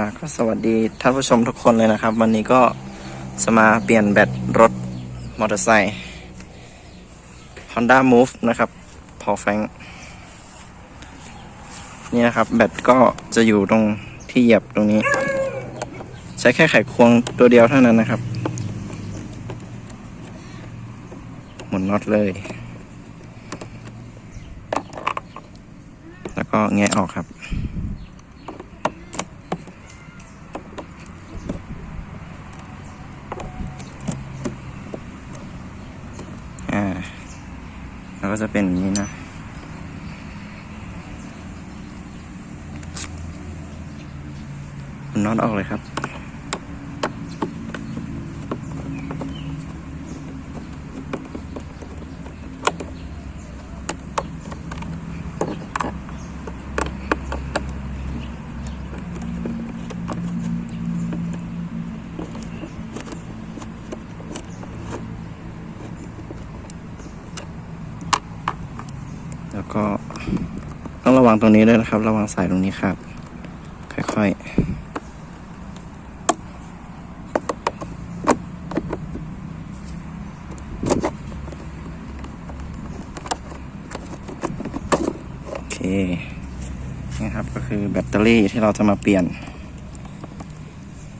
อ่าก็สวัสดีท่านผู้ชมทุกคนเลยนะครับ วันนี้ก็จะมาเปลี่ยนแบตรถมอเตอร์ไซค์ Honda Move นะครับพอแฟงนี่นะครับ แบตก็จะอยู่ตรงที่เหยียบตรงนี้ ใช้แค่ไขควงตัวเดียวเท่านั้นนะครับ หมุนน็อตเลย แล้วก็แงะออกครับ อ่า แล้วก็จะเป็นอย่างนี้นะ น็อตออกเลยครับ แล้วก็ต้องระ วังตรงนี้ด้วยนะครับ ระวังสายตรงนี้ครับ ค่อยๆโอเคนี่ครับก็คือแบตเตอรี่ที่เราจะมาเปลี่ยน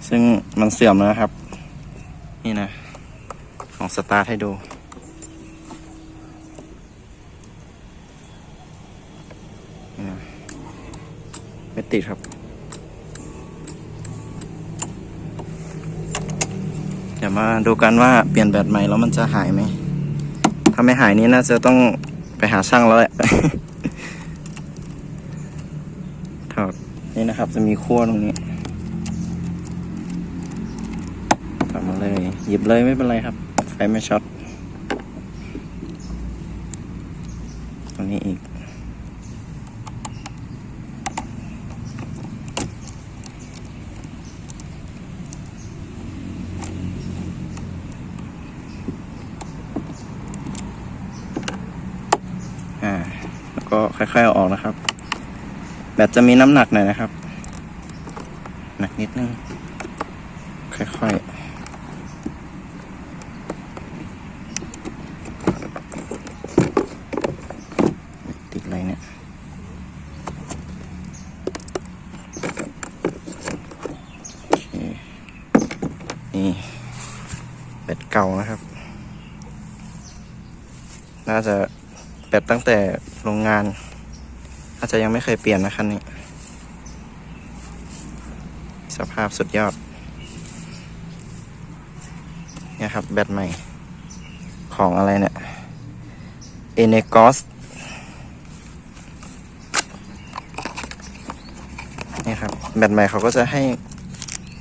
ซึ่งมันเสื่อมแล้วนะครับ นี่นะลองสตาร์ทให้ดู ติดครับเดี๋ยวมาดูกันว่าเปลี่ยนแบตใหม่แล้วมันจะหายไหม ถ้าไม่หายนี้น่าจะต้องไปหาช่างแล้วแหละถอดนี่นะครับจะมีขั้วตรงนี้ถอดมาเลย หยิบเลยไม่เป็นไรครับ ไฟไม่ช็อตตรงนี้อีก อ่า แล้วก็ ค่อยๆเอาออกนะครับ แบตจะมีน้ำหนักหน่อยนะครับ หนักนิดนึง ค่อยๆติดอะไรเนี่ยโอเคนี่แบตเก่านะครับ น่าจะ แบตตั้งแต่โรงงาน อาจจะยังไม่เคยเปลี่ยนนะคันนี้ สภาพสุดยอดเนี่ยครับ แบตใหม่ ของอะไรเนี่ยเอเนกอสนี่ครับ แบตใหม่เขาก็จะให้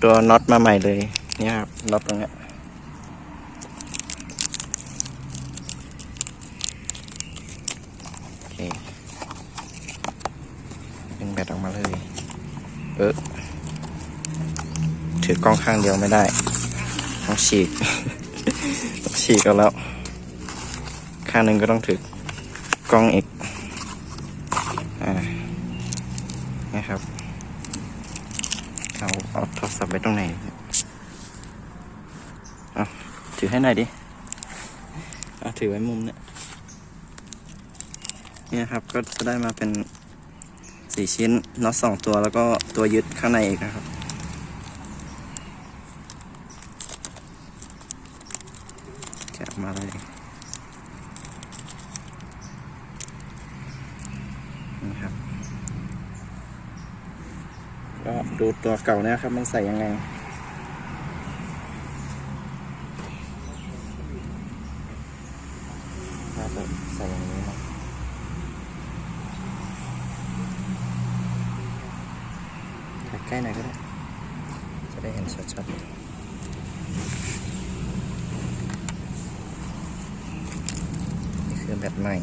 ตัวน็อตมาใหม่เลยเนี่ยครับน็อตตรงเนี้ย โอเคดึ งแบตออกมาเลย เออถือกล้องข้างเดียวไม่ได้ ต้องฉีก ต้องฉีกเอาแล้ว ข้างหนึ่งก็ต้องถือกล้องอีก อ่านี่ครับ เอาเอาโทรศัพท์ไว้ตรงไหนเอาถือให้หน่อยดิเอาถือไว้มุมเนี่ยเนี่ยครับก็จะได้มาเป็น สี่ชิ้นน็อตสองตัวแล้วก็ตัวยึดข้างในอีกนะครับ แกะออกมาเลยนี่ครับก็ดูตัวเก่าเนี่ยครับ มันใส่ยังไงน่าจะใส่อย่างนี้นะ ถ่าย ใกล้หน่อยก็ได้ จะได้เห็นชัดๆ นี่คือแบตใหม่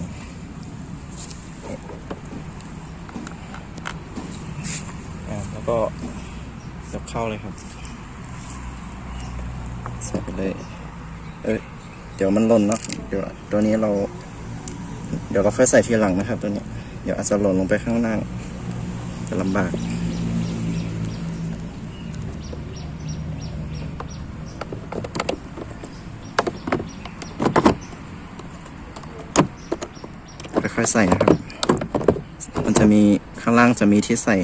อ่าแล้วก็ยกเข้าเลยครับ ใส่ไปเลย เอ้ย เดี๋ยวมันหล่นเนาะ เดี๋ยวตัวนี้เรา เดี๋ยวเราค่อยใส่ทีหลังนะครับตัวนี้ เดี๋ยวอาจจะหล่นลงไปข้างล่างจะลำบาก อยใส่นะครับ มันจะมีข้างล่างจะมีที่ใส่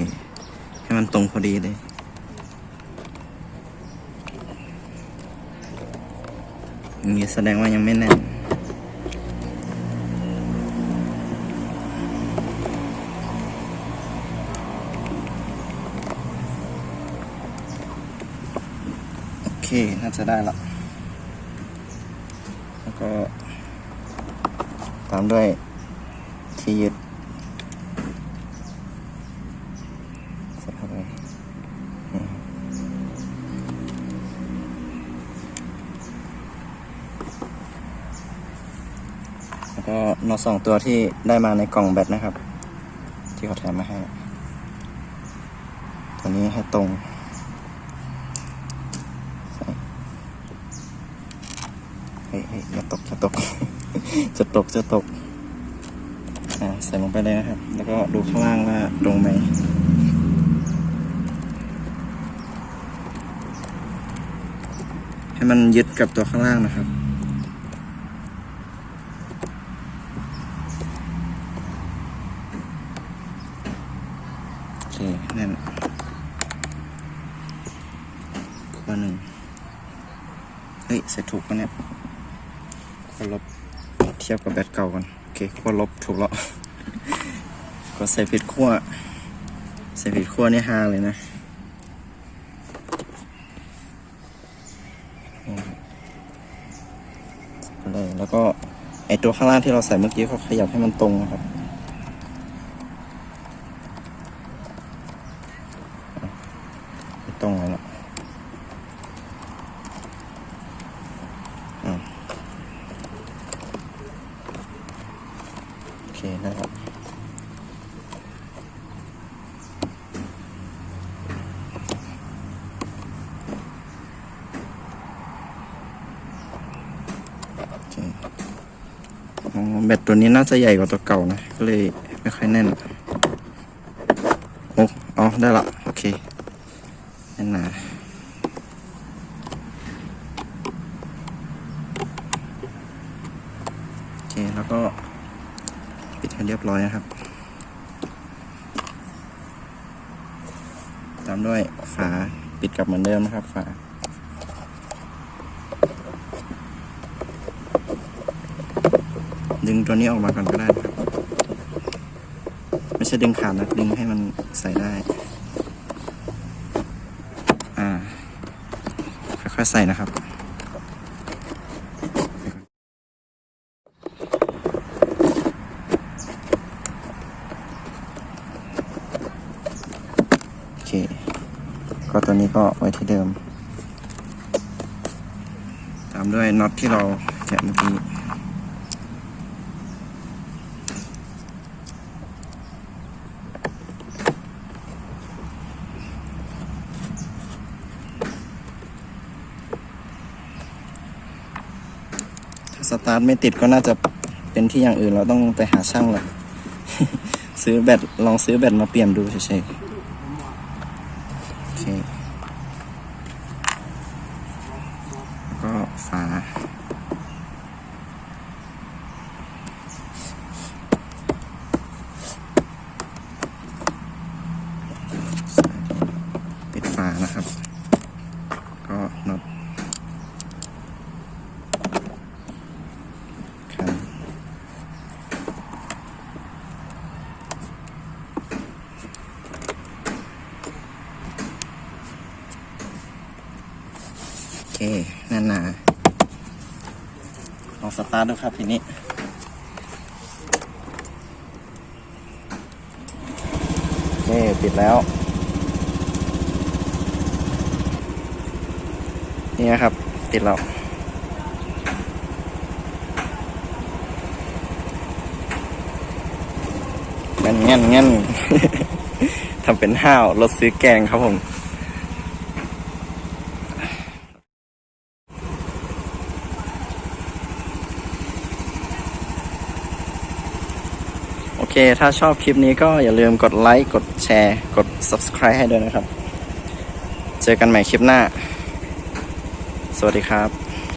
ให้มันตรงพอดีเลย อย่างนี้แสดงว่ายังไม่แน่นโอเคน่าจะได้ละ แล้วก็ ตามด้วย ที่ยึดใส่เข้าไปแล้วก็น็อตสองตัวที่ได้มาในกล่องแบตนะครับ ที่เขาแถมมาให้ ตัวนี้ให้ตรงเฮ้ยเฮ้ยอย่าตกอย่าตกจะตก จะตก ส่ลงไปเลยนะครับ แล้วก็ดูข้างล่างว่าตรงไหมให้มันยึดกับตัวข้างล่างนะครับโอเคแน่นข้อหนึ่งเฮ้ยใส่ถูกปะเนี่ยขั้วลบเทียบกับแบตเก่ากันโอเคขั้วลบถูกแล้ว ก็ใส่ผิดขั้วใส่ผิดขั้วนี่ฮาเลยนะเลยแล้วก็ไอตัวข้างล่างที่เราใส่เมื่อกี้ก็ขยับให้มันตรงนะครับตรงเลยเนาะ โอเคได้ครับโอเคอ๋อ แบตตัวนี้น่าจะใหญ่กว่าตัวเก่านะ ก็เลยไม่ค่อยแน่นโอ้อ๋อได้ละ โอเคแน่นหนาโอเค แล้วก็ปิดให้เรียบร้อยนะครับ ตามด้วยฝาปิดกลับเหมือนเดิมนะครับฝา ดึงตัวนี้ออกมาก่อนก็ได้นะครับไม่ใช่ดึงขาดนะดึงให้มันใส่ได้ อ่า ค่อยๆใส่นะครับ โอเค ก็ตัวนี้ก็ไว้ที่เดิม ตามด้วยน็อตที่เราแกะเมื่อกี้ สตาร์ทไม่ติดก็น่าจะเป็นที่อย่างอื่นเราต้องไปหาช่างแหละซื้อแบตลองซื้อแบตมาเปลี่ยนดูเฉยๆโอเคก็ฝา ปิดฝานะครับ ก็น็อตครับโอ เคแน่นนาลองสตาร์ทดูครับทีนี้โอเคปิดแล้ว นี่นะครับ ติดแล้วงั้นงั้นงั้นทำเป็นห้าวรถซื้อแกงครับผม เค ถ้าชอบคลิปนี้ก็อย่าลืมกดไลค์ กดแชร์ กด subscribe ให้ด้วยนะครับ เจอกันใหม่คลิปหน้า สวัสดีครับ